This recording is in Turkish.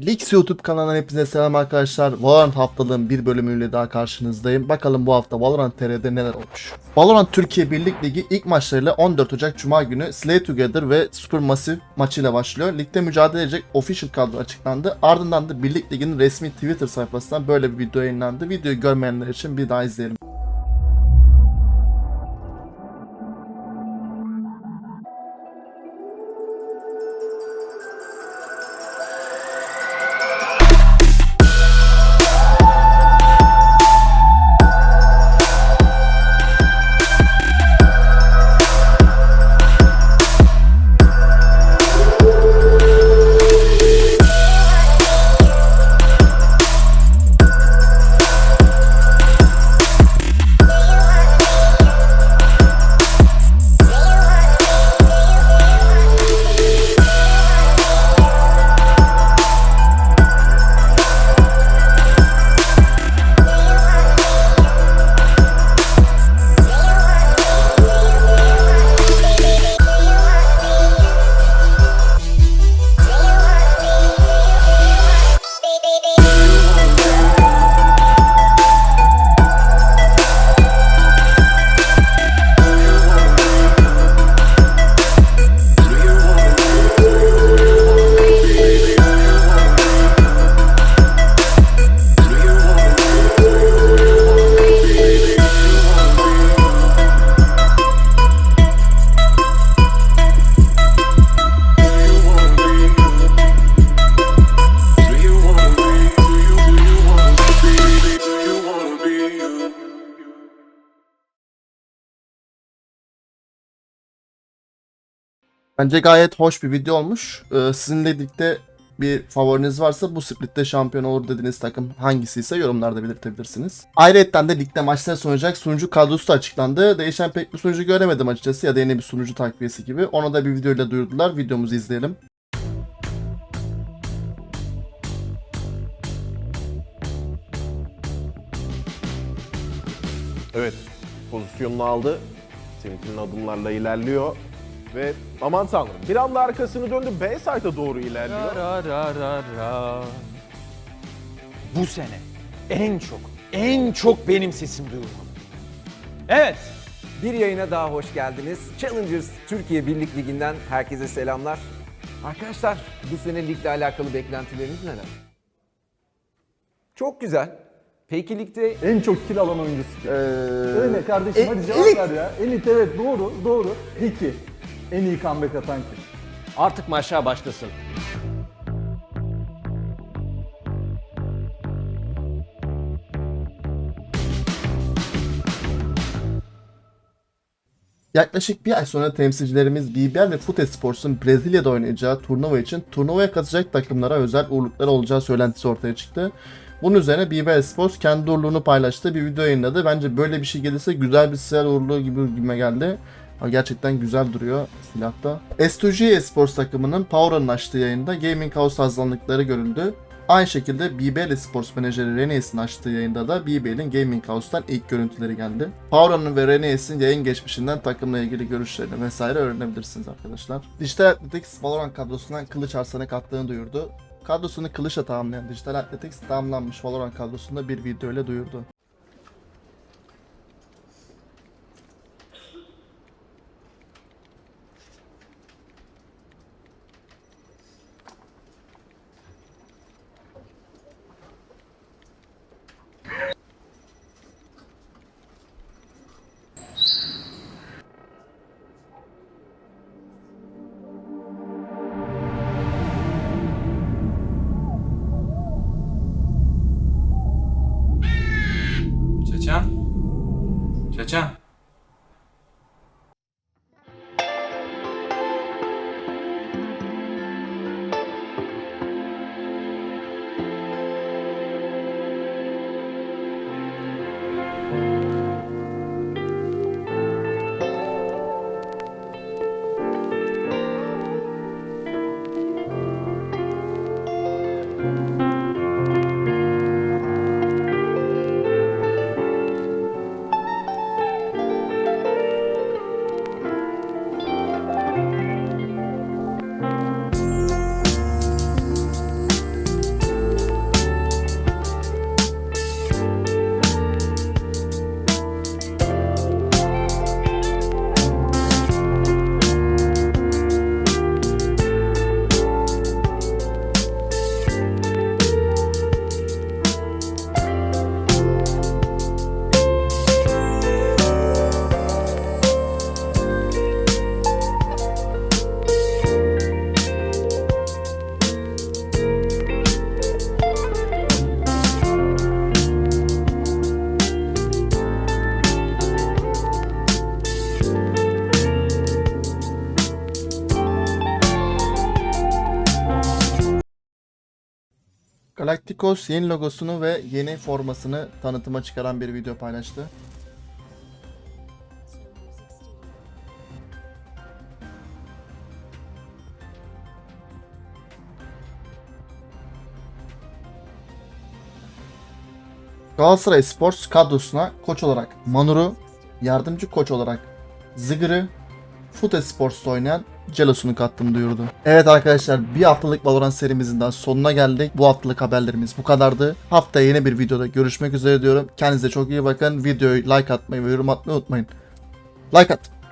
Leaks YouTube kanalından hepinize selam arkadaşlar. Valorant haftalığın bir bölümüyle daha karşınızdayım. Bakalım bu hafta Valorant TR'de neler olmuş. Valorant Türkiye Birlik Ligi ilk maçlarıyla 14 Ocak Cuma günü Slay Together ve Supermassive maçıyla başlıyor. Ligde mücadele edecek official kadro açıklandı. Ardından da Birlik Ligi'nin resmi Twitter sayfasından böyle bir video yayınlandı. Videoyu görmeyenler için bir daha izleyelim. Bence gayet hoş bir video olmuş. Ee, sizinle birlikte bir favoriniz varsa bu splitte şampiyon olur dediğiniz takım hangisi ise yorumlarda belirtebilirsiniz. Ayrıca de ligde maçlar sunacak sunucu kadrosu da açıklandı. Değişen pek bir sunucu göremedim açıkçası ya da yeni bir sunucu takviyesi gibi. Onu da bir videoyla duyurdular. Videomuzu izleyelim. Evet, pozisyonunu aldı. Seninkinin adımlarla ilerliyor. Ve aman tanrım bir anda arkasını döndü B site'a doğru ilerliyor. Ra ra ra ra. Bu sene en çok, en çok benim sesim duyulmalı. Evet, Bir yayına daha hoş geldiniz. Challengers Türkiye Birlik Ligi'nden herkese selamlar. Arkadaşlar bu sene ligle alakalı beklentileriniz neler? Çok güzel. Peki ligde En çok kill alan oyuncusu. Ee, Öyle kardeşim e- hadi cevap elit. ver ya. Elit evet doğru doğru. Peki en iyi comeback atan kim? artık maçlar başlasın. Yaklaşık bir ay sonra temsilcilerimiz BBL ve Fute Sports'un Brezilya'da oynayacağı turnuva için turnuvaya katılacak takımlara özel uğurluklar olacağı söylentisi ortaya çıktı. Bunun üzerine BBL Sports kendi uğurluğunu paylaştı, bir video yayınladı. Bence böyle bir şey gelirse güzel bir silah uğurluğu gibi gibime geldi. Gerçekten güzel duruyor silahta. S2G Esports takımının Power'ın açtığı yayında Gaming House hazırlandıkları görüldü. Aynı şekilde BBL Sports menajeri Renes'in açtığı yayında da BBL'in Gaming House'tan ilk görüntüleri geldi. Power'ın ve Renes'in yayın geçmişinden takımla ilgili görüşlerini vesaire öğrenebilirsiniz arkadaşlar. Digital Athletics Valorant kadrosundan Kılıç Arslan'ı kattığını duyurdu. Kadrosunu Kılıç'la tamamlayan Digital Athletics tamamlanmış Valorant kadrosunda bir video ile duyurdu. Galacticos yeni logosunu ve yeni formasını tanıtıma çıkaran bir video paylaştı. Galatasaray Sports kadrosuna koç olarak Manur'u, yardımcı koç olarak Zıgır'ı, Fute Sports'ta oynayan Celos'unu kattığını duyurdu. Evet arkadaşlar bir haftalık Valorant serimizin daha sonuna geldik. Bu haftalık haberlerimiz bu kadardı. Haftaya yeni bir videoda görüşmek üzere diyorum. Kendinize çok iyi bakın. Videoyu like atmayı ve yorum atmayı unutmayın. Like at.